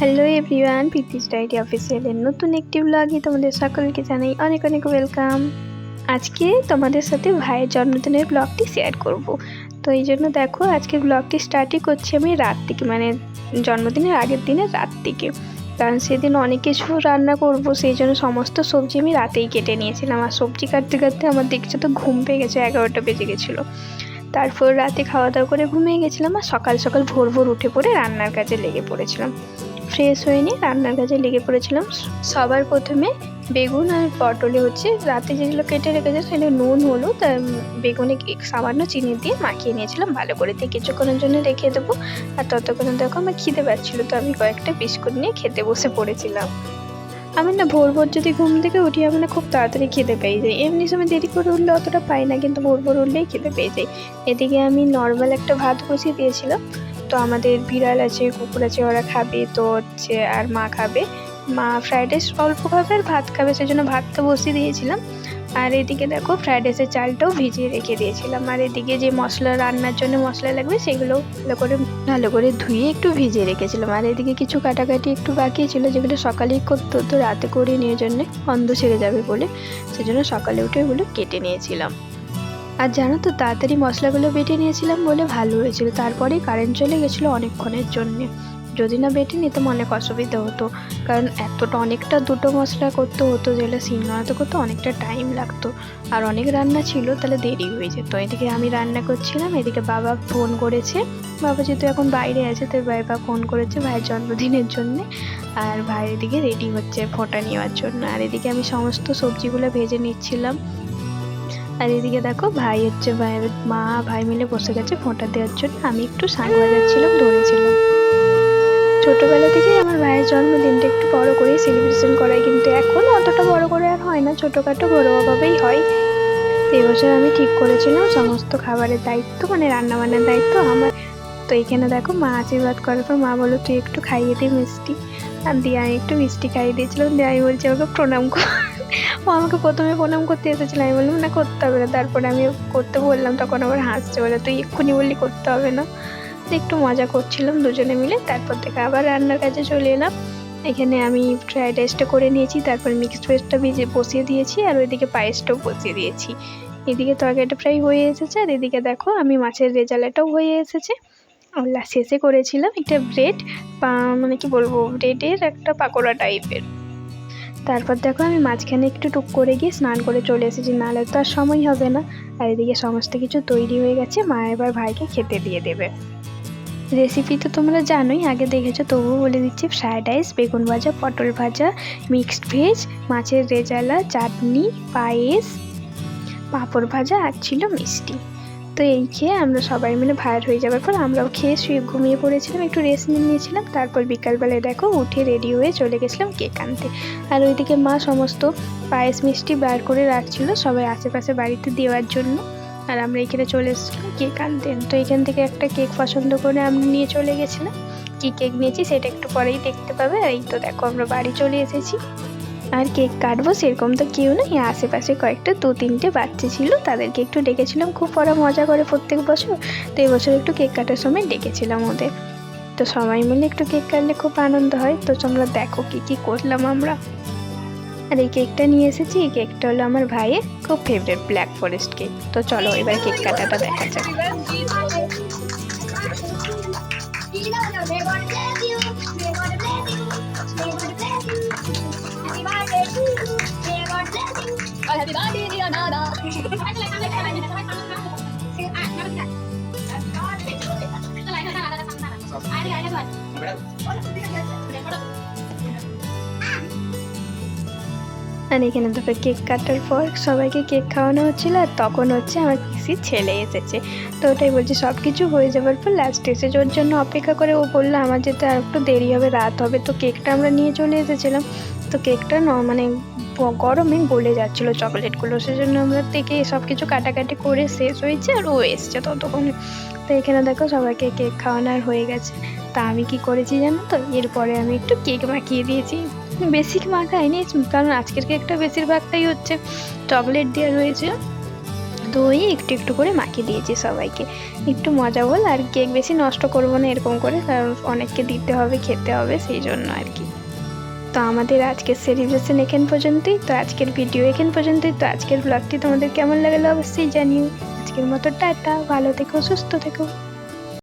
Hello everyone প্রীতি স্টাইডি অফিসিয়ালের নতুন একটি ব্লগে তোমাদের সকলকে জানাই অনেক অনেক ওয়েলকাম আজকে তোমাদের সাথে ভাইয়ের জন্মদিনের ব্লগটি শেয়ার করব। তো এই জন্য দেখো, আজকে ব্লগটি স্টার্টই করছি আমি রাত থেকে মানে জন্মদিনের আগের দিনে রাত থেকে। কারণ সেদিন অনেক কিছু রান্না করব, সেই জন্য সমস্ত সবজি আমি রাতেই কেটে নিয়েছিলাম। আর সবজি কাটতে কাটতে আমার দেখছ তো ঘুম পেয়ে গেছে, এগারোটা বেজে গেছিল। তারপর রাতে খাওয়া দাওয়া করে ঘুমিয়ে গেছিলাম আর সকাল সকাল ভোর ভোর উঠে পড়ে রান্নার কাজে লেগে পড়েছিলাম। ফ্রেশ হয়ে নিয়ে রান্নার কাজে লেগে পড়েছিলাম। সবার প্রথমে বেগুন আর পটলে হচ্ছে, রাতে যেগুলো কেটে রেখেছে সেগুলো নুন, হলুদ আর বেগুনে সামান্য চিনি দিয়ে মাখিয়ে নিয়েছিলাম। ভালো করে দিয়ে কিছুক্ষণের জন্য রেখে দেবো। আর ততক্ষণে দেখো আমার খিদে পাচ্ছিলো, তো আমি কয়েকটা বিস্কুট নিয়ে খেতে বসে পড়েছিলাম। আমি না ভোর ভোর যদি ঘুম থেকে উঠি আমি না খুব তাড়াতাড়ি খেতে পেয়ে যাই এমনি সময় দেরি করে উঠলে অতটা পাই না, কিন্তু ভোর ভোর উঠলেই খেতে পেয়ে যাই এদিকে আমি নর্মাল একটা ভাত বসিয়ে দিয়েছিলাম। তো আমাদের বিড়াল আছে, কুকুর আছে, ওরা খাবে। তো হচ্ছে আর মা খাবে। মা ফ্রাইড রাইস অল্প খাবে আর ভাত খাবে সেই জন্য ভাতটা বসিয়ে দিয়েছিলাম। আর এদিকে দেখো ফ্রাইড রাইসের চালটাও ভিজিয়ে রেখে দিয়েছিলাম। আর এদিকে যে মশলা রান্নার জন্য মশলা লাগবে, সেগুলো ভালো করে ভালো করে ধুয়ে একটু ভিজিয়ে রেখেছিলাম। আর এদিকে কিছু কাটাকাটি একটু বাকি ছিল, যেগুলো সকালেই করতে হতো, রাতে করে নিয়ে জন্য অন্ধ ছেড়ে যাবে বলে। সেজন্য সকালে উঠে ওগুলো কেটে নিয়েছিলাম। আর জানো তো, তাড়াতাড়ি মশলাগুলো বেটে নিয়েছিলাম বলে ভালো হয়েছিল। তারপরে কারেন্ট চলে গেছিল অনেকক্ষণের জন্যে। যদি না বেটে নিতাম অনেক অসুবিধা হতো। কারণ এতটা অনেকটা দুটো মশলা করতে হতো, যেগুলো সিংহাতে করতে অনেকটা টাইম লাগতো। আর অনেক রান্না ছিল, তাহলে দেরি হয়ে যেত। এদিকে আমি রান্না করছিলাম, এদিকে বাবা ফোন করেছে। বাবা যেহেতু এখন বাইরে আছে, তাই বাবা ফোন করেছে ভাইয়ের জন্মদিনের জন্যে। আর ভাই এদিকে রেডি হচ্ছে ফোঁটা নেওয়ার জন্য। আর এদিকে আমি সমস্ত সবজিগুলো ভেজে নিচ্ছিলাম। আর এদিকে দেখো ভাই হচ্ছে ভাই, মা ভাই মিলে বসে গেছে ফোঁটা দেওয়ার জন্য। আমি একটু শাঁখ বাজাচ্ছিলাম, ধরেছিলাম। ছোটোবেলা থেকেই আমার ভাইয়ের জন্মদিনটা একটু বড় করেই সেলিব্রেশন করাই, কিন্তু এখন অতটা বড় করে আর হয় না, ছোটোখাটো ঘরোয়াভাবেই হয়। এবছর আমি ঠিক করেছিলাম, সমস্ত খাবারের দায়িত্ব মানে রান্নাবান্নার দায়িত্ব আমার। তো এখানে দেখো মা আশীর্বাদ করার পর মা বলো তুই একটু খাইয়ে দে মিষ্টি। আর দিয়ে আমি একটু মিষ্টি খাইয়ে দিয়েছিলাম দিয়ে আমি বলছি আমাকে প্রণাম কর। ও আমাকে প্রথমে প্রণাম করতে এসেছিল। আমি বললাম, না, করতে হবে না। তারপরে আমি করতে বললাম, তখন আবার হাসছে বলে, তুই এক্ষুনি বললি করতে হবে না। একটু মজা করছিলাম দুজনে মিলে। তারপর থেকে আবার রান্নার কাজে চলে এলাম। এখানে আমি ফ্রাইড রাইসটা করে নিয়েছি, তারপর মিক্সড ভেজটা ভিজে বসিয়ে দিয়েছি, আর ওইদিকে পায়েসটাও বসিয়ে দিয়েছি। এদিকে তরকারিটা প্রায় হয়ে এসেছে, আর এদিকে দেখো, আমি মাছের রেজালাটাও হয়ে এসেছে। শেষে করেছিলাম একটা ব্রেড মানে কি বলব, ব্রেডের একটা পাকোড়া টাইপের তারপর দেখো আমি মাঝখানে একটু টুক করে গিয়ে স্নান করে চলে এসেছি, নাহলে তো আর সময় হবে না। আর এদিকে সমস্ত কিছু তৈরি হয়ে গেছে, মা এবার ভাইকে খেতে দিয়ে দেবে। রেসিপি তো তোমরা জানোই, আগে দেখেছ, তবুও বলে দিচ্ছি ফ্রায়েড রাইস বেগুন ভাজা, পটল ভাজা মিক্সড ভেজ মাছের রেজালা, চাটনি, পায়েস, পাঁপড় ভাজা, আর ছিল মিষ্টি। তো এই খেয়ে আমরা সবাই মিলে ভাইয়ের হয়ে যাওয়ার পর আমরাও খেয়ে শুয়ে ঘুমিয়ে পড়েছিলাম, একটু রেস্ট নিয়ে নিয়েছিলাম, তারপর বিকালবেলায় দেখো উঠে রেডি হয়ে চলে গেছিলাম কেক আনতে। আর ওইদিকে মা সমস্ত পায়েস মিষ্টি বার করে রাখছিল সবাই আশেপাশে বাড়িতে দেওয়ার জন্য। আর আমরা এখানে চলে এসেছিলাম কেক আনতে। তো এখান থেকে একটা কেক পছন্দ করে আমরা নিয়ে চলে গেছিলাম। কী কেক নিয়েছি সেটা একটু পরেই দেখতে পাবে। এই তো দেখো আমরা বাড়ি চলে এসেছি। আর কেক কাটবো সেরকম তো কেউ নেই। আশেপাশে কয়েকটা, দু তিনটে বাচ্চা ছিল, তাদেরকে একটু ডেকেছিলাম। খুব ওরা মজা করে প্রত্যেক বছর। তো এবছর একটু কেক কাটার সময় ডেকেছিলাম ওদের। তো সবাই মিলে একটু কেক কাটলে খুব আনন্দ হয়। তো তোমরা দেখো কী কী করলাম আমরা। আর এই কেকটা নিয়ে এসেছি। এই কেকটা হলো আমার ভাইয়ের খুব ফেভারিট ব্ল্যাক ফরেস্ট কেক তো চলো এবার কেক কাটাটা দেখা যাক। আর এখানে দেখো কেক কাটার পর সবাইকে কেক খাওয়ানো হচ্ছিল আর তখন হচ্ছে আমার পিসির ছেলে এসেছে। তো ওটাই বলছি সব কিছু হয়ে যাওয়ার পর লাস্ট এসেছে ওর জন্য অপেক্ষা করে ও বলল, আমার যেতে আর একটু দেরি হবে, রাত হবে। তো কেকটা আমরা নিয়ে চলে এসেছিলাম। তো কেকটা ন মানে গরমে গলে যাচ্ছিল চকলেটগুলো। সেজন্য আমরা থেকে সব কিছু কাটাকাটি করে শেষ হয়েছে আর ও এসছে ততক্ষণে। তো এখানে দেখো সবাইকে কেক খাওয়ানোর হয়ে গেছে। তা আমি কি করেছি জানো তো? এরপরে আমি একটু কেক মাখিয়ে দিয়েছি। বেশি মাখাইনি কারণ আজকের কেকটা বেশিরভাগটাই হচ্ছে চকলেট দেওয়া রয়েছে। তো দই একটু একটু করে মাখিয়ে দিয়েছি সবাইকে। একটু মজা বল আর কেক বেশি নষ্ট করব না এরকম করে, কারণ অনেককে দিতে হবে, খেতে হবে, সেই জন্য আর কি। তো আমাদের আজকের সেলিব্রেশন এখান পর্যন্তই। তো আজকের ভিডিও এখান পর্যন্তই। তো আজকের ব্লগটি তোমাদের কেমন লাগল অবশ্যই জানিও। আজকের মতো টাটা। ভালো থেকো, সুস্থ থেকো।